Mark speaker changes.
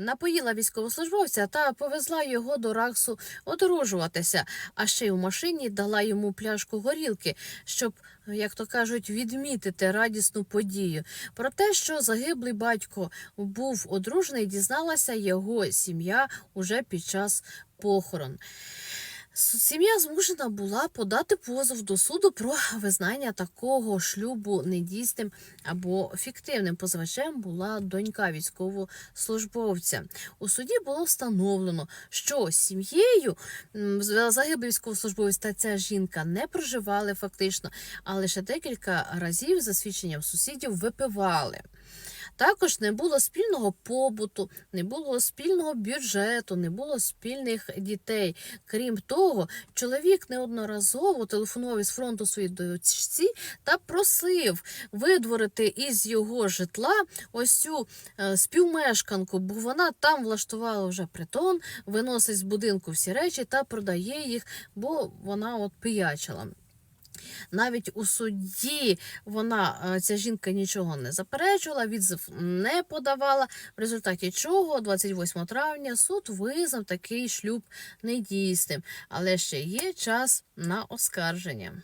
Speaker 1: напоїла військовослужбовця та повезла його до Раксу одружуватися, а ще й у машині дала йому пляшку горілки, щоб, як то кажуть, відмітити радісну подію. Про те, що загиблий батько був одружений, дізналася його сім'я уже під час похорон. Сім'я змушена була подати позов до суду про визнання такого шлюбу недійсним або фіктивним. Позивачем була донька військовослужбовця. У суді було встановлено, що сім'єю загиблий військовослужбовець та ця жінка не проживали фактично, а лише декілька разів за свідченням сусідів випивали. Також не було спільного побуту, не було спільного бюджету, не було спільних дітей. Крім того, чоловік неодноразово телефонував із фронту своїй дочці та просив видворити із його житла ось цю е, співмешканку, бо вона там влаштувала вже притон, виносить з будинку всі речі та продає їх, бо вона от пиячила. Навіть у суді вона е, ця жінка нічого не заперечувала, відзив не подавала. В результаті чого 28 травня суд визнав такий шлюб недійсним, але ще є час на оскарження.